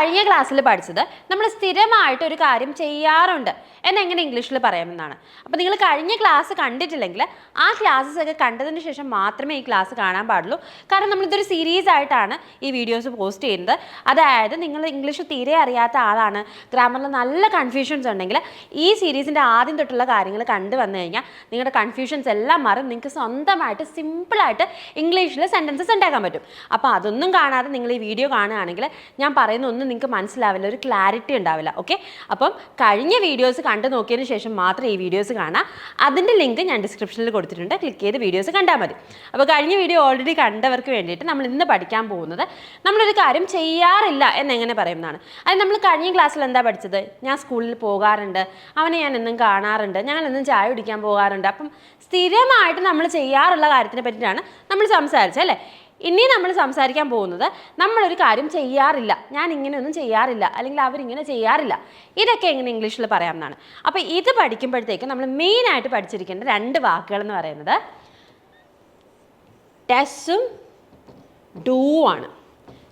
കഴിഞ്ഞ ക്ലാസ്സിൽ പഠിച്ചത് നമ്മൾ സ്ഥിരമായിട്ട് ഒരു കാര്യം ചെയ്യാറുണ്ട്. എന്നെങ്ങനെ ഇംഗ്ലീഷിൽ പറയാമെന്നാണ്. അപ്പോൾ നിങ്ങൾ കഴിഞ്ഞ ക്ലാസ് കണ്ടിട്ടില്ലെങ്കിൽ ആ ക്ലാസ്സസ് ഒക്കെ കണ്ടതിന് ശേഷം മാത്രമേ ഈ ക്ലാസ് കാണാൻ പാടുള്ളൂ. കാരണം നമ്മളിതൊരു സീരീസ് ആയിട്ടാണ് ഈ വീഡിയോസ് പോസ്റ്റ് ചെയ്യുന്നത്. അതായത് നിങ്ങൾ ഇംഗ്ലീഷ് തീരെ അറിയാത്ത ആളാണ്. ഗ്രാമറിൽ നല്ല കൺഫ്യൂഷൻസ് ഉണ്ടെങ്കിൽ ഈ സീരീസിന്റെ ആദ്യം തൊട്ടുള്ള കാര്യങ്ങൾ കണ്ടു വന്നു കഴിഞ്ഞാൽ നിങ്ങളുടെ കൺഫ്യൂഷൻസ് എല്ലാം മാറും. നിങ്ങൾക്ക് സ്വന്തമായിട്ട് സിമ്പിളായിട്ട് ഇംഗ്ലീഷിൽ സെന്റൻസസ് ഉണ്ടാക്കാൻ പറ്റും. അപ്പോൾ അതൊന്നും കാണാതെ നിങ്ങൾ ഈ വീഡിയോ കാണുകയാണെങ്കിൽ ഞാൻ പറയുന്ന ഒന്നും നിങ്ങൾക്ക് മനസ്സിലാവില്ല ഒരു ക്ലാരിറ്റി ഉണ്ടാവില്ല ഓക്കെ അപ്പം കഴിഞ്ഞ വീഡിയോസ് കണ്ടു നോക്കിയതിന് ശേഷം മാത്രം ഈ വീഡിയോസ് കാണാം. അതിന്റെ ലിങ്ക് ഞാൻ ഡിസ്ക്രിപ്ഷനിൽ കൊടുത്തിട്ടുണ്ട്. ക്ലിക്ക് ചെയ്ത് വീഡിയോസ് കണ്ടാൽ മതി. അപ്പോൾ കഴിഞ്ഞ വീഡിയോ ഓൾറെഡി കണ്ടവർക്ക് വേണ്ടിയിട്ട് നമ്മൾ ഇന്ന് പഠിക്കാൻ പോകുന്നത് നമ്മളൊരു കാര്യം ചെയ്യാറില്ല എന്നെങ്ങനെ പറയുന്നതാണ്. അത് നമ്മൾ കഴിഞ്ഞ ക്ലാസ്സിൽ എന്താ പഠിച്ചത്? ഞാൻ സ്കൂളിൽ പോകാറുണ്ട്. അവനെ ഞാൻ എന്നും കാണാറുണ്ട്. ഞങ്ങൾ എന്നും ചായ കുടിക്കാൻ പോകാറുണ്ട്. അപ്പം സ്ഥിരമായിട്ട് നമ്മൾ ചെയ്യാറുള്ള കാര്യത്തിനെ പറ്റിയിട്ടാണ് നമ്മൾ സംസാരിച്ചത് അല്ലേ? ഇനി നമ്മൾ സംസാരിക്കാൻ പോകുന്നത് നമ്മളൊരു കാര്യം ചെയ്യാറില്ല. ഞാൻ ഇങ്ങനെയൊന്നും ചെയ്യാറില്ല. അല്ലെങ്കിൽ അവരിങ്ങനെ ചെയ്യാറില്ല. ഇതൊക്കെ എങ്ങനെ ഇംഗ്ലീഷിൽ പറയാമെന്നാണ് അപ്പോൾ ഇത് പഠിക്കുമ്പോഴത്തേക്ക് നമ്മൾ മെയിനായിട്ട് പഠിച്ചിരിക്കേണ്ട രണ്ട് വാക്കുകൾ എന്ന് പറയുന്നത് ടെസ്സും ഡൂ ആണ്.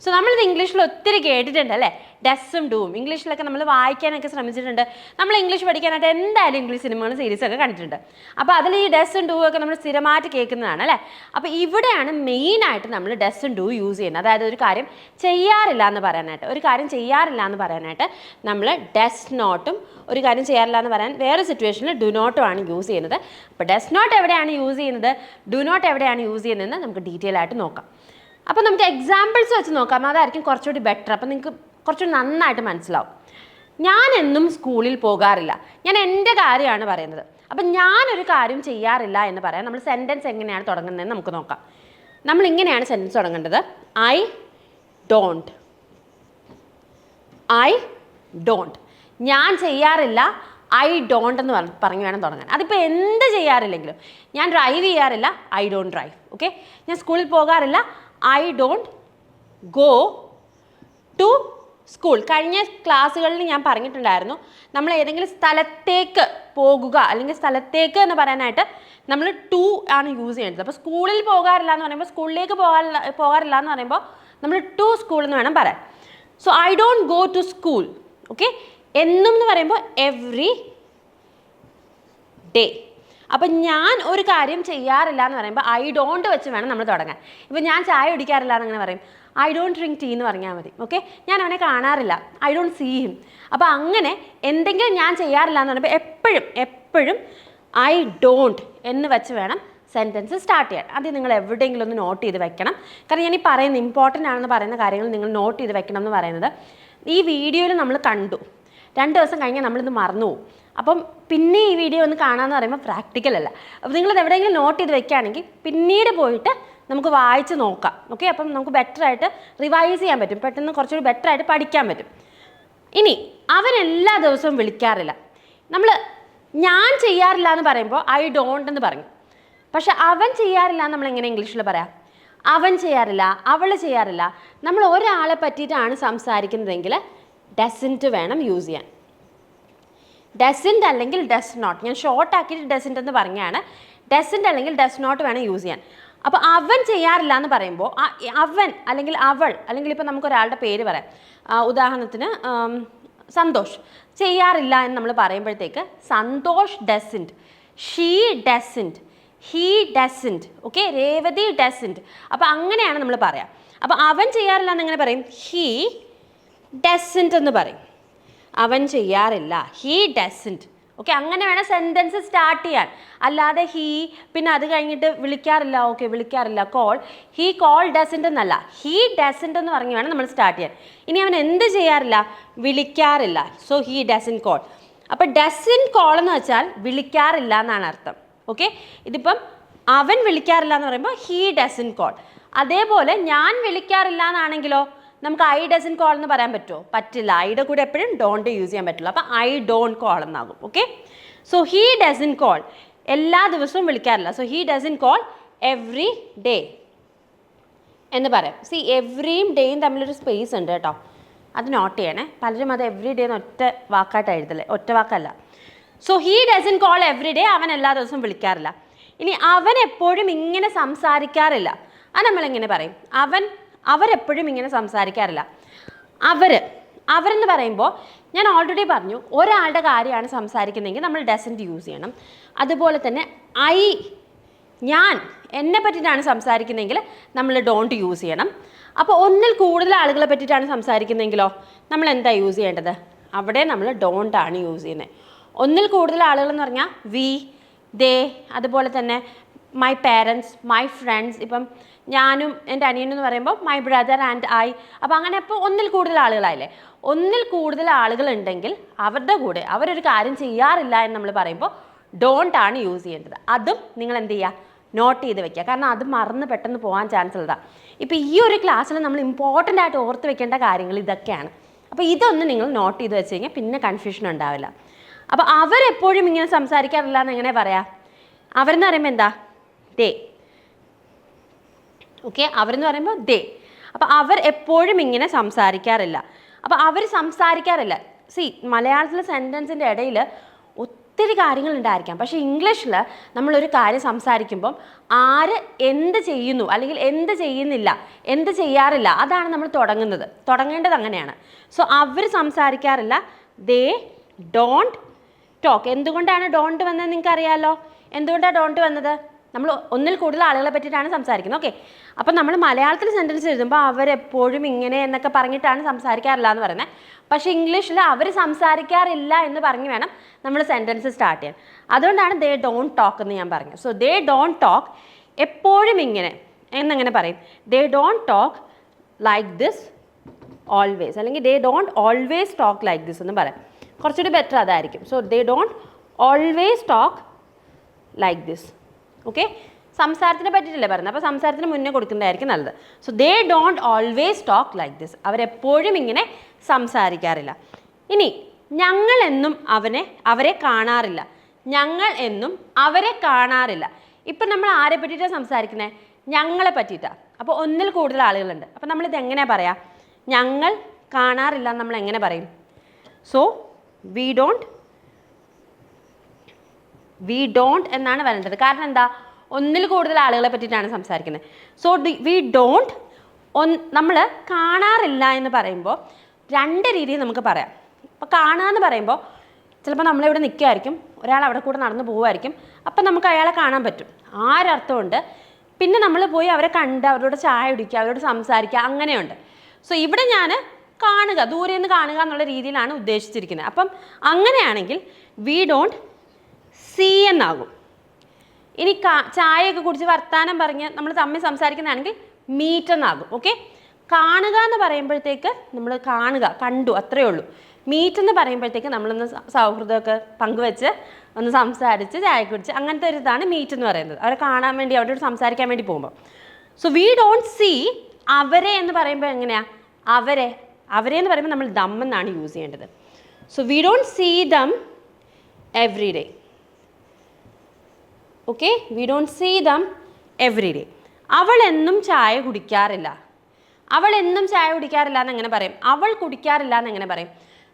സോ നമ്മളിത് ഇംഗ്ലീഷിൽ ഒത്തിരി കേട്ടിട്ടുണ്ട് അല്ലേ? ഡെസ്സും ഡൂവും ഇംഗ്ലീഷിലൊക്കെ നമ്മൾ വായിക്കാനൊക്കെ ശ്രമിച്ചിട്ടുണ്ട്. നമ്മൾ ഇംഗ്ലീഷ് പഠിക്കാനായിട്ട് എന്തായാലും ഇംഗ്ലീഷ് സിനിമകളും സീരീസൊക്കെ കണ്ടിട്ടുണ്ട്. അപ്പോൾ അതിൽ ഈ ഡെസ്സും ഡൂവും ഒക്കെ നമ്മൾ സ്ഥിരമായിട്ട് കേൾക്കുന്നതാണ് അല്ലേ? അപ്പോൾ ഇവിടെയാണ് മെയിനായിട്ട് നമ്മൾ ഡെസ്സും ഡൂ യൂസ് ചെയ്യുന്നത്. അതായത് ഒരു കാര്യം ചെയ്യാറില്ല എന്ന് പറയാനായിട്ട് ഒരു കാര്യം ചെയ്യാറില്ല എന്ന് പറയാനായിട്ട് നമ്മൾ ഡസ് നോട്ടും ഒരു കാര്യം ചെയ്യാറില്ല എന്ന് പറയാൻ വേറെ സിറ്റുവേഷനിൽ ഡു നോട്ടും ആണ് യൂസ് ചെയ്യുന്നത്. അപ്പോൾ ഡസ് നോട്ട് എവിടെയാണ് യൂസ് ചെയ്യുന്നത്? ഡു നോട്ട് എവിടെയാണ് യൂസ് ചെയ്യുന്നതെന്ന് നമുക്ക് ഡീറ്റെയിൽ ആയിട്ട് നോക്കാം. അപ്പോൾ നമുക്ക് എക്സാമ്പിൾസ് വെച്ച് നോക്കാം. അതായിരിക്കും കുറച്ചുകൂടി ബെറ്റർ അപ്പോൾ നിങ്ങൾക്ക് കുറച്ചുകൂടി നന്നായിട്ട് മനസ്സിലാവും. ഞാൻ എന്നും സ്കൂളിൽ പോകാറില്ല. ഞാൻ എന്റെ കാര്യമാണ് പറയുന്നത്. അപ്പം ഞാനൊരു കാര്യം ചെയ്യാറില്ല എന്ന് പറയാം നമ്മൾ സെന്റൻസ് എങ്ങനെയാണ് തുടങ്ങുന്നതെന്ന് നമുക്ക് നോക്കാം. നമ്മൾ ഇങ്ങനെയാണ് സെന്റൻസ് തുടങ്ങേണ്ടത്. ഐ ഡോണ്ട് ഐ ഡോണ്ട് ഞാൻ ചെയ്യാറില്ല. ഐ ഡോണ്ട് എന്ന് പറഞ്ഞ് പറഞ്ഞു വേണം തുടങ്ങാൻ. അതിപ്പോൾ എന്ത് ചെയ്യാറില്ലെങ്കിലും ഞാൻ ഡ്രൈവ് ചെയ്യാറില്ല. ഐ ഡോണ്ട് ഡ്രൈവ് ഓക്കെ ഞാൻ സ്കൂളിൽ പോകാറില്ല. I don't go to school കഴിഞ്ഞ ക്ലാസ്സുകളിൽ ഞാൻ പറഞ്ഞിട്ടുണ്ടായിരുന്നു നമ്മൾ ഏതെങ്കിലും സ്ഥലത്തേക്ക് പോകുക അല്ലെങ്കിൽ സ്ഥലത്തേക്ക് എന്ന് പറയാനായിട്ട് നമ്മൾ ടു ആണ് യൂസ് ചെയ്യേണ്ടത് അപ്പോൾ സ്കൂളിൽ പോകാറില്ല എന്ന് പറയുമ്പോൾ സ്കൂളിലേക്ക് പോകാറില്ല പോകാറില്ല എന്ന് പറയുമ്പോൾ നമ്മൾ ടു സ്കൂൾ എന്ന് വേണം പറയാൻ. So I don't go to school okay എന്നും എന്ന് പറയുമ്പോൾ എവ്രി ഡേ അപ്പം ഞാൻ ഒരു കാര്യം ചെയ്യാറില്ല എന്ന് പറയുമ്പോൾ ഐ ഡോണ്ട് വെച്ച് വേണം നമ്മൾ തുടങ്ങാൻ. ഇപ്പം ഞാൻ ചായ കുടിക്കാറില്ല എന്നങ്ങനെ പറയും. ഐ ഡോണ്ട് ഡ്രിങ്ക് ടീ എന്ന് പറഞ്ഞാൽ മതി. ഓക്കെ ഞാൻ അവനെ കാണാറില്ല. ഐ ഡോണ്ട് സീ ഹിം അപ്പോൾ അങ്ങനെ എന്തെങ്കിലും ഞാൻ ചെയ്യാറില്ല എന്ന് പറയുമ്പോൾ എപ്പോഴും എപ്പോഴും ഐ ഡോണ്ട് എന്ന് വെച്ച് വേണം സെന്റൻസ് സ്റ്റാർട്ട് ചെയ്യാൻ. അത് നിങ്ങൾ എവിടെയെങ്കിലും ഒന്ന് നോട്ട് ചെയ്ത് വെക്കണം. കാരണം ഞാൻ ഈ പറയുന്ന ഇമ്പോർട്ടന്റ് ആണെന്ന് പറയുന്ന കാര്യങ്ങൾ നിങ്ങൾ നോട്ട് ചെയ്ത് വെക്കണം എന്ന് പറയുന്നത് ഈ വീഡിയോയിൽ നമ്മൾ കണ്ടു. രണ്ട് ദിവസം കഴിഞ്ഞാൽ നമ്മളിത് മറന്നു പോകും അപ്പം പിന്നെ ഈ വീഡിയോ ഒന്ന് കാണാമെന്ന് പറയുമ്പോൾ പ്രാക്ടിക്കൽ അല്ല. അപ്പോൾ നിങ്ങളിത് എവിടെയെങ്കിലും നോട്ട് ചെയ്ത് വെക്കുകയാണെങ്കിൽ പിന്നീട് പോയിട്ട് നമുക്ക് വായിച്ച് നോക്കാം. ഓക്കെ അപ്പം നമുക്ക് ബെറ്റർ ആയിട്ട് റിവൈസ് ചെയ്യാൻ പറ്റും. പെട്ടെന്ന് കുറച്ചുകൂടി ബെറ്റർ ആയിട്ട് പഠിക്കാൻ പറ്റും. ഇനി അവരെല്ലാ ദിവസവും വിളിക്കാറില്ല. നമ്മൾ ഞാൻ ചെയ്യാറില്ല എന്ന് പറയുമ്പോൾ ഐ ഡോണ്ട് എന്ന് പറഞ്ഞു പക്ഷെ അവൻ ചെയ്യാറില്ല നമ്മൾ എങ്ങനെ ഇംഗ്ലീഷിൽ പറയാം? അവൻ ചെയ്യാറില്ല അവൾ ചെയ്യാറില്ല. നമ്മൾ ഒരാളെ പറ്റിയിട്ടാണ് സംസാരിക്കുന്നതെങ്കിൽ ഡെസിന്റ് വേണം യൂസ് ചെയ്യാൻ. ഡെസിന്റ് അല്ലെങ്കിൽ ഡസ് നോട്ട് ഞാൻ ഷോർട്ട് ആക്കിയിട്ട് എന്ന് പറഞ്ഞാണ്. ഡെസിന്റ് അല്ലെങ്കിൽ ഡസ് നോട്ട് വേണം യൂസ് ചെയ്യാൻ. അപ്പോൾ അവൻ ചെയ്യാറില്ല എന്ന് പറയുമ്പോൾ അവൻ അല്ലെങ്കിൽ അവൾ അല്ലെങ്കിൽ ഇപ്പോൾ നമുക്ക് ഒരാളുടെ പേര് പറയാം. ഉദാഹരണത്തിന് സന്തോഷ്. ചെയ്യാറില്ല എന്ന് നമ്മൾ പറയുമ്പോഴത്തേക്ക് Santhosh doesn't she doesn't he doesn't okay? Revathi doesn't അപ്പോൾ അങ്ങനെയാണ് നമ്മൾ പറയാം. അപ്പോൾ അവൻ ചെയ്യാറില്ല എന്ന് എങ്ങനെ പറയും? ഹീ ഡസന്റ് എന്ന് പറയും. അവൻ ചെയ്യാറില്ല. ഹീ ഡസന്റ് ഓക്കെ അങ്ങനെ വേണം സെന്റൻസ് സ്റ്റാർട്ട് ചെയ്യാൻ. അല്ലാതെ ഹീ പിന്നെ അത് കഴിഞ്ഞിട്ട് വിളിക്കാറില്ല. ഓക്കെ വിളിക്കാറില്ല. കോൾ ഹീ കോൾ ഡസന്റ് എന്നല്ല. ഹീ ഡസന്റ് എന്ന് പറഞ്ഞ് വേണം നമ്മൾ സ്റ്റാർട്ട് ചെയ്യാൻ. ഇനി അവൻ എന്ത് ചെയ്യാറില്ല? വിളിക്കാറില്ല. സോ ഹീ ഡസൻ കോൾ അപ്പോൾ ഡസൻ കോൾ എന്ന് വെച്ചാൽ വിളിക്കാറില്ല എന്നാണ് അർത്ഥം. ഓക്കെ ഇതിപ്പം അവൻ വിളിക്കാറില്ല എന്ന് പറയുമ്പോൾ ഹീ ഡസൻ കോൾ അതേപോലെ ഞാൻ വിളിക്കാറില്ല എന്നാണെങ്കിലോ? നമുക്ക് ഐ ഡസൻ കോൾ എന്ന് പറയാൻ പറ്റുമോ? പറ്റില്ല. ഐയുടെ കൂടെ എപ്പോഴും ഡോണ്ട് യൂസ് ചെയ്യാൻ പറ്റില്ല. അപ്പോൾ ഐ ഡോണ്ട് കോൾ എന്നാകും. Okay so he doesn't call എല്ലാ ദിവസവും വിളിക്കാറില്ല. So he doesn't call every day എന്ന് പറയാം. സി എവ്രിയും ഡേയും തമ്മിലൊരു സ്പേസ് ഉണ്ട് കേട്ടോ. അത് നോട്ട് ചെയ്യണേ. പലരും അത് എവ്രി ഡേ എന്ന് ഒറ്റ വാക്കായിട്ട് എഴുതല്ലേ ഒറ്റ വാക്കല്ല. So he doesn't call every day അവൻ എല്ലാ ദിവസവും വിളിക്കാറില്ല. ഇനി അവൻ എപ്പോഴും ഇങ്ങനെ സംസാരിക്കാറില്ല. അത് നമ്മൾ എങ്ങനെ പറയും? അവൻ അവരെപ്പോഴും ഇങ്ങനെ സംസാരിക്കാറില്ല. അവർ അവരെന്ന് പറയുമ്പോൾ ഞാൻ ഓൾറെഡി പറഞ്ഞു ഒരാളുടെ കാര്യമാണ് സംസാരിക്കുന്നതെങ്കിൽ നമ്മൾ ഡസന്റ് യൂസ് ചെയ്യണം. അതുപോലെ തന്നെ ഐ ഞാൻ എന്നെ പറ്റിയിട്ടാണ് സംസാരിക്കുന്നതെങ്കിൽ നമ്മൾ ഡോണ്ട് യൂസ് ചെയ്യണം. അപ്പോൾ ഒന്നിൽ കൂടുതൽ ആളുകളെ പറ്റിയിട്ടാണ് സംസാരിക്കുന്നതെങ്കിലോ നമ്മൾ എന്താ യൂസ് ചെയ്യേണ്ടത്? അവിടെ നമ്മൾ ഡോണ്ടാണ് യൂസ് ചെയ്യുന്നത് ഒന്നിൽ കൂടുതൽ ആളുകൾ എന്ന് പറഞ്ഞാൽ വി ദേ അതുപോലെ തന്നെ മൈ പേരൻസ് മൈ ഫ്രണ്ട്സ് ഇപ്പം ഞാനും എന്റെ അനിയനും എന്ന് പറയുമ്പോൾ മൈ ബ്രദർ ആൻഡ് ഐ അപ്പോൾ അങ്ങനെ ഇപ്പോൾ ഒന്നിൽ കൂടുതൽ ആളുകളായില്ലേ? ഒന്നിൽ കൂടുതൽ ആളുകൾ ഉണ്ടെങ്കിൽ അവരുടെ കൂടെ അവരൊരു കാര്യം ചെയ്യാറില്ല എന്ന് നമ്മൾ പറയുമ്പോൾ ഡോണ്ട് ആണ് യൂസ് ചെയ്യേണ്ടത്. അതും നിങ്ങൾ എന്ത് ചെയ്യുക? നോട്ട് ചെയ്ത് വെക്കുക. കാരണം അത് മറന്ന് പെട്ടെന്ന് പോകാൻ ചാൻസ് ഉള്ളതാണ് ഇപ്പോൾ ഈ ഒരു ക്ലാസ്സിൽ നമ്മൾ ഇമ്പോർട്ടന്റ് ആയിട്ട് ഓർത്ത് വെക്കേണ്ട കാര്യങ്ങൾ ഇതൊക്കെയാണ്. അപ്പോൾ ഇതൊന്ന് നിങ്ങൾ നോട്ട് ചെയ്ത് വെച്ച് കഴിഞ്ഞാൽ പിന്നെ കൺഫ്യൂഷൻ ഉണ്ടാവില്ല. അപ്പോൾ അവരെപ്പോഴും ഇങ്ങനെ സംസാരിക്കാറില്ല എന്ന് എങ്ങനെ പറയാം? അവരെന്ന് പറയുമ്പോൾ എന്താ? ദേ ഓക്കെ അവരെന്ന് പറയുമ്പോൾ ദേ. അപ്പോൾ അവർ എപ്പോഴും ഇങ്ങനെ സംസാരിക്കാറില്ല. അപ്പോൾ അവർ സംസാരിക്കാറില്ല. സി മലയാളത്തിലെ സെന്റൻസിന്റെ ഇടയിൽ ഒത്തിരി കാര്യങ്ങൾ ഉണ്ടായിരിക്കാം. പക്ഷേ ഇംഗ്ലീഷിൽ നമ്മളൊരു കാര്യം സംസാരിക്കുമ്പം ആര് എന്ത് ചെയ്യുന്നു അല്ലെങ്കിൽ എന്ത് ചെയ്യുന്നില്ല എന്ത് ചെയ്യാറില്ല അതാണ് നമ്മൾ തുടങ്ങുന്നത്. തുടങ്ങേണ്ടത് അങ്ങനെയാണ്. സോ അവർ സംസാരിക്കാറില്ല. ദേ ഡോണ്ട് ടോക്ക് എന്തുകൊണ്ടാണ് ഡോണ്ട് വന്നത് നിങ്ങൾക്കറിയാമല്ലോ എന്തുകൊണ്ടാണ് ഡോണ്ട് വന്നത്? നമ്മൾ ഒന്നിൽ കൂടുതൽ ആളുകളെ പറ്റിയിട്ടാണ് സംസാരിക്കുന്നത്. ഓക്കെ അപ്പം നമ്മൾ മലയാളത്തിൽ സെന്റൻസ് എഴുതുമ്പോൾ അവരെപ്പോഴും ഇങ്ങനെ എന്നൊക്കെ പറഞ്ഞിട്ടാണ് സംസാരിക്കാറില്ല എന്ന് പറയുന്നത്. പക്ഷേ ഇംഗ്ലീഷിൽ അവർ സംസാരിക്കാറില്ല എന്ന് പറഞ്ഞ് വേണം നമ്മൾ സെന്റൻസ് സ്റ്റാർട്ട് ചെയ്യാൻ. അതുകൊണ്ടാണ് ദേ ഡോണ്ട് ടോക്ക് എന്ന് ഞാൻ പറഞ്ഞത്. സോ ദേ ഡോണ്ട് ടോക്ക് എപ്പോഴും ഇങ്ങനെ എന്നങ്ങനെ പറയും. They don't talk like this always അല്ലെങ്കിൽ they don't always talk like this എന്ന് പറയാം. കുറച്ചുകൂടി ബെറ്റർ അതായിരിക്കും. So they don't always talk like this okay സംസാരത്തിനെ പറ്റിയിട്ടല്ലേ പറഞ്ഞത് അപ്പോൾ സംസാരത്തിന് മുന്നേ കൊടുക്കുന്നതായിരിക്കും നല്ലത്. So they don't always talk like this അവരെപ്പോഴും ഇങ്ങനെ സംസാരിക്കാറില്ല. ഇനി ഞങ്ങൾ എന്നും അവനെ അവരെ കാണാറില്ല. ഞങ്ങൾ എന്നും അവരെ കാണാറില്ല. ഇപ്പം നമ്മൾ ആരെ പറ്റിയിട്ടാണ് സംസാരിക്കുന്നത് ഞങ്ങളെ പറ്റിയിട്ടാണ് അപ്പോൾ ഒന്നിൽ കൂടുതൽ ആളുകളുണ്ട്. അപ്പോൾ നമ്മളിത് എങ്ങനെ പറയാം? ഞങ്ങൾ കാണാറില്ല നമ്മൾ എങ്ങനെ പറയും? So we don't we don't എന്നാണ് വരേണ്ടത് കാരണം എന്താ? ഒന്നിൽ കൂടുതൽ ആളുകളെ പറ്റിയിട്ടാണ് സംസാരിക്കുന്നത്. സോ വി ഡോണ്ട് നമ്മൾ കാണാറില്ല എന്ന് പറയുമ്പോൾ രണ്ട് രീതിയിൽ നമുക്ക് പറയാം. അപ്പോൾ കാണുക എന്ന് പറയുമ്പോൾ ചിലപ്പോൾ നമ്മളിവിടെ നിൽക്കുമായിരിക്കും ഒരാൾ അവിടെ കൂടെ നടന്നു പോകുമായിരിക്കും അപ്പം നമുക്ക് അയാളെ കാണാൻ പറ്റും. ആ ഒരർത്ഥമുണ്ട് പിന്നെ നമ്മൾ പോയി അവരെ കണ്ട് അവരോട് ചായ കുടിക്കുക അവരോട് സംസാരിക്കുക അങ്ങനെയുണ്ട്. സോ ഇവിടെ ഞാൻ കാണുക ദൂരെ നിന്ന് കാണുക എന്നുള്ള രീതിയിലാണ് ഉദ്ദേശിച്ചിരിക്കുന്നത്. അപ്പം അങ്ങനെയാണെങ്കിൽ വി ഡോണ്ട് സി എന്നാകും. ഇനി കാ ചായയൊക്കെ കുടിച്ച് വർത്താനം പറഞ്ഞ് നമ്മൾ തമ്മിൽ സംസാരിക്കുന്നതാണെങ്കിൽ മീറ്റ് എന്നാകും ഓക്കെ കാണുക എന്ന് പറയുമ്പോഴത്തേക്ക് നമ്മൾ കാണുക കണ്ടു അത്രയേ ഉള്ളൂ. മീറ്റ് എന്ന് പറയുമ്പോഴത്തേക്ക് നമ്മളൊന്ന് സൗഹൃദമൊക്കെ പങ്കുവെച്ച് ഒന്ന് സംസാരിച്ച് ചായ കുടിച്ച് അങ്ങനത്തെ ഒരു ഇതാണ് മീറ്റ് എന്ന് പറയുന്നത്. അവരെ കാണാൻ വേണ്ടി അവരോട് സംസാരിക്കാൻ വേണ്ടി പോകുമ്പോൾ സോ വി ഡോണ്ട് സീ അവരെ എന്ന് പറയുമ്പോൾ എങ്ങനെയാ? അവരെ അവരെ എന്ന് പറയുമ്പോൾ നമ്മൾ ദം എന്നാണ് യൂസ് ചെയ്യേണ്ടത്. So we don't see them every day okay we don't see them every day അവൾ എന്നും ചായ കുടിക്കാറില്ല. അവൾ എന്നും ചായ കുടിക്കാറില്ല എന്ന് എങ്ങനെ പറയും. അവൾ കുടിക്കാറില്ല എന്ന് എങ്ങനെ പറയും.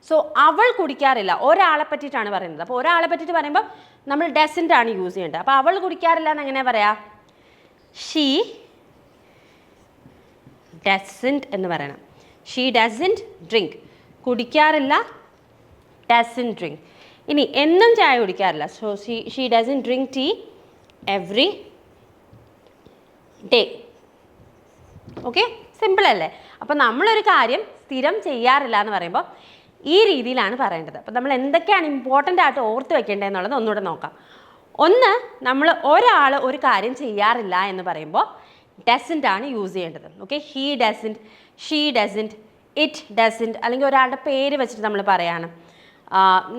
സോ അവൾ കുടിക്കാറില്ല. ഒരാളെ പറ്റിയിട്ടാണ് പറയുന്നത്. അപ്പോൾ ഒരാളെ പറ്റിയിട്ട് പറയുമ്പോൾ നമ്മൾ ഡെസന്റ് ആണ് യൂസ് ചെയ്യേണ്ടത്. അപ്പോൾ അവൾ കുടിക്കാറില്ല എന്ന് എങ്ങനെ പറയാം? ഷീ ഡെസന്റ് എന്ന് പറയണം. ഷീ ഡസന്റ് ഡ്രിങ്ക് കുടിക്കാറില്ല ഡസൻ ഡ്രിങ്ക് ഇനി എന്നും ചായ കുടിക്കാറില്ല. So she she doesn't drink tea every day okay simple അല്ലേ? അപ്പോൾ നമ്മളൊരു കാര്യം സ്ഥിരം ചെയ്യാറില്ല എന്ന് പറയുമ്പോൾ ഈ രീതിയിലാണ് പറയേണ്ടത്. അപ്പോൾ നമ്മൾ എന്തൊക്കെയാണ് ഇമ്പോർട്ടന്റ് ആയിട്ട് ഓർത്ത് വെക്കേണ്ടത് എന്നുള്ളത് ഒന്നുകൂടെ നോക്കാം. ഒന്ന് നമ്മൾ ഒരാൾ ഒരു കാര്യം ചെയ്യാറില്ല എന്ന് പറയുമ്പോൾ ഡസന്റ് ആണ് യൂസ് ചെയ്യേണ്ടത്. Okay he doesn't she doesn't it doesn't അല്ലെങ്കിൽ ഒരാളുടെ പേര് വെച്ചിട്ട് നമ്മൾ പറയാണ്. ആ,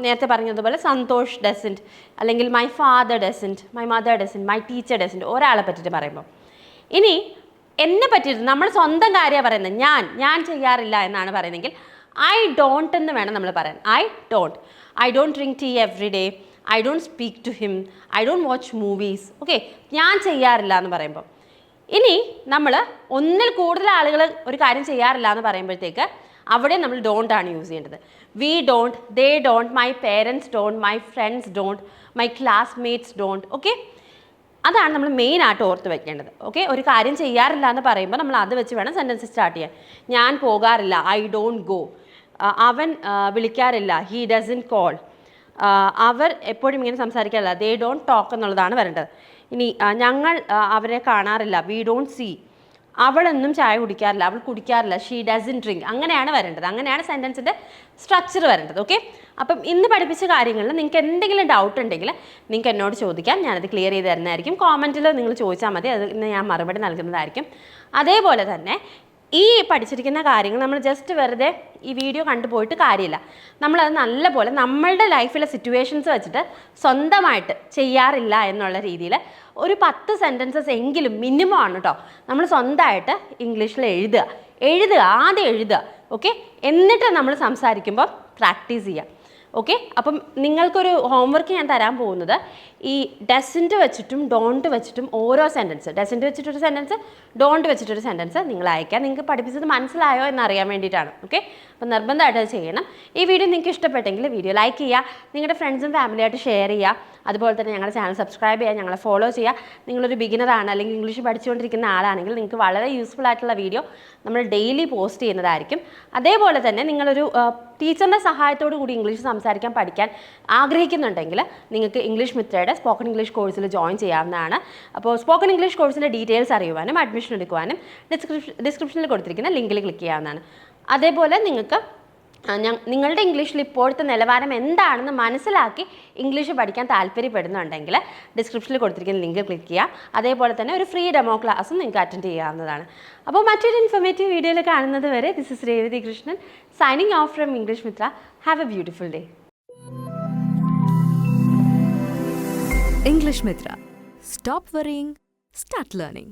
നേരത്തെ പറഞ്ഞതുപോലെ സന്തോഷ് ഡസന്റ് അല്ലെങ്കിൽ my father doesn't my mother doesn't my teacher doesn't ഒരാളെ പറ്റിയിട്ട് പറയുമ്പോൾ ഇനി എന്നെ പറ്റിയിട്ട് നമ്മൾ സ്വന്തം കാര്യമാണ് പറയുന്നത്. ഞാൻ ഞാൻ ചെയ്യാറില്ല എന്നാണ് പറയുന്നതെങ്കിൽ ഐ ഡോണ്ട് എന്ന് വേണം നമ്മൾ പറയാൻ. I don't I don't drink tea every day I don't speak to him I don't watch movies okay ഞാൻ ചെയ്യാറില്ല എന്ന് പറയുമ്പോൾ ഇനി നമ്മൾ ഒന്നിൽ കൂടുതൽ ആളുകൾ ഒരു കാര്യം ചെയ്യാറില്ല എന്ന് പറയുമ്പോഴത്തേക്ക് അവിടെ നമ്മൾ ഡോണ്ട് ആണ് യൂസ് ചെയ്യേണ്ടത്. We don't they don't my parents don't my friends don't my classmates don't okay അതാണ് നമ്മൾ മെയിൻ ആയിട്ട് ഓർത്ത് വെക്കേണ്ടത് ഓക്കെ ഒരു കാര്യം ചെയ്യാറില്ല എന്ന് പറയുമ്പോൾ നമ്മൾ അത് വെച്ച് വേണം സെന്റൻസ് സ്റ്റാർട്ട് ചെയ്യാൻ. ഞാൻ പോകാറില്ല ഐ ഡോണ്ട് ഗോ അവൻ വിളിക്കാറില്ല ഹീ ഡസൻ കോൾ അവർ എപ്പോഴും ഇങ്ങനെ സംസാരിക്കാറില്ല ദേ ഡോണ്ട് ടോക്ക് എന്നുള്ളതാണ് വരേണ്ടത്. ഇനി ഞങ്ങൾ അവരെ കാണാറില്ല വി ഡോണ്ട് സീ അവളൊന്നും ചായ കുടിക്കാറില്ല. അവൾ കുടിക്കാറില്ല. ഷീ ഡസൻ ഡ്രിങ്ക് അങ്ങനെയാണ് വരേണ്ടത്. അങ്ങനെയാണ് സെന്റൻസിന്റെ സ്ട്രക്ചർ വരേണ്ടത്. ഓക്കെ അപ്പം ഇന്ന് പഠിപ്പിച്ച കാര്യങ്ങളിൽ നിങ്ങൾക്ക് എന്തെങ്കിലും ഡൗട്ട് ഉണ്ടെങ്കിൽ നിങ്ങൾക്ക് എന്നോട് ചോദിക്കാം. ഞാനത് ക്ലിയർ ചെയ്ത് തരുന്നതായിരിക്കും. കോമന്റിൽ നിങ്ങൾ ചോദിച്ചാൽ മതി. അത് ഞാൻ മറുപടി നൽകുന്നതായിരിക്കും. അതേപോലെ തന്നെ ഈ പഠിച്ചിരിക്കുന്ന കാര്യങ്ങൾ നമ്മൾ ജസ്റ്റ് വെറുതെ ഈ വീഡിയോ കണ്ടുപോയിട്ട് കാര്യമില്ല. നമ്മളത് നല്ലപോലെ നമ്മളുടെ ലൈഫിലെ സിറ്റുവേഷൻസ് വെച്ചിട്ട് സ്വന്തമായിട്ട് ചെയ്യാറില്ല എന്നുള്ള രീതിയിൽ ഒരു പത്ത് സെന്റൻസസ് എങ്കിലും മിനിമം ആണ് കേട്ടോ നമ്മൾ സ്വന്തമായിട്ട് ഇംഗ്ലീഷിൽ എഴുതുക. എഴുതുക ആദ്യം എഴുതുക ഓക്കെ എന്നിട്ട് നമ്മൾ സംസാരിക്കുമ്പോൾ പ്രാക്ടീസ് ചെയ്യുക. ഓക്കെ അപ്പം നിങ്ങൾക്കൊരു ഹോംവർക്ക് ഞാൻ തരാൻ പോകുന്നത് ഈ ഡെസിന്റ് വെച്ചിട്ടും ഡോണ്ട് വെച്ചിട്ടും ഓരോ സെന്റൻസ് ഡെസിന്റ് വെച്ചിട്ടൊരു സെന്റൻസ് ഡോണ്ട് വെച്ചിട്ടൊരു സെന്റൻസ് നിങ്ങൾ അയക്കാം നിങ്ങൾക്ക് പഠിപ്പിച്ചത് മനസ്സിലായോ എന്നറിയാൻ വേണ്ടിയിട്ടാണ്. ഓക്കെ അപ്പം നിർബന്ധമായിട്ട് അത് ചെയ്യണം. ഈ വീഡിയോ നിങ്ങൾക്ക് ഇഷ്ടപ്പെട്ടെങ്കിൽ വീഡിയോ ലൈക്ക് ചെയ്യുക നിങ്ങളുടെ ഫ്രണ്ട്സും ഫാമിലിയായിട്ട് ഷെയർ ചെയ്യുക അതുപോലെ തന്നെ ഞങ്ങളുടെ ചാനൽ സബ്സ്ക്രൈബ് ചെയ്യുക ഞങ്ങളെ ഫോളോ ചെയ്യുക. നിങ്ങളൊരു ബിഗിനറാണ് അല്ലെങ്കിൽ ഇംഗ്ലീഷ് പഠിച്ചുകൊണ്ടിരിക്കുന്ന ആളാണെങ്കിൽ നിങ്ങൾക്ക് വളരെ യൂസ്ഫുൾ ആയിട്ടുള്ള വീഡിയോ നമ്മൾ ഡെയിലി പോസ്റ്റ് ചെയ്യുന്നതായിരിക്കും. അതേപോലെ തന്നെ നിങ്ങളൊരു ടീച്ചറിന്റെ സഹായത്തോടു കൂടി ഇംഗ്ലീഷ് സംസാരിക്കാൻ പഠിക്കാൻ ആഗ്രഹിക്കുന്നുണ്ടെങ്കിൽ നിങ്ങൾക്ക് ഇംഗ്ലീഷ് മിത്രയുടെ സ്പോക്കൺ ഇംഗ്ലീഷ് കോഴ്സിൽ ജോയിൻ ചെയ്യാവുന്നതാണ്. അപ്പോൾ സ്പോക്കൺ ഇംഗ്ലീഷ് കോഴ്സിന്റെ ഡീറ്റെയിൽസ് അറിയുവാനും അഡ്മിഷൻ എടുക്കുവാനും ഡിസ്ക്രിപ്ഷൻ ഡിസ്ക്രിപ്ഷനിൽ കൊടുത്തിരിക്കുന്ന ലിങ്കിൽ ക്ലിക്ക് ചെയ്യാവുന്നതാണ്. അതേപോലെ നിങ്ങൾക്ക് നിങ്ങളുടെ ഇംഗ്ലീഷിൽ ഇപ്പോഴത്തെ നിലവാരം എന്താണെന്ന് മനസ്സിലാക്കി ഇംഗ്ലീഷ് പഠിക്കാൻ താല്പര്യപ്പെടുന്നുണ്ടെങ്കിൽ ഡിസ്ക്രിപ്ഷനിൽ കൊടുത്തിരിക്കുന്ന ലിങ്ക് ക്ലിക്ക് ചെയ്യുക അതേപോലെ തന്നെ ഒരു ഫ്രീ ഡെമോ ക്ലാസ്സും നിങ്ങൾക്ക് അറ്റൻഡ് ചെയ്യാവുന്നതാണ്. അപ്പോൾ മറ്റൊരു ഇൻഫർമേറ്റീവ് വീഡിയോയിൽ കാണുന്നത് വരെ this is Revathi Krishnan signing off from English Mitra have a beautiful day English Mitra stop worrying start learning.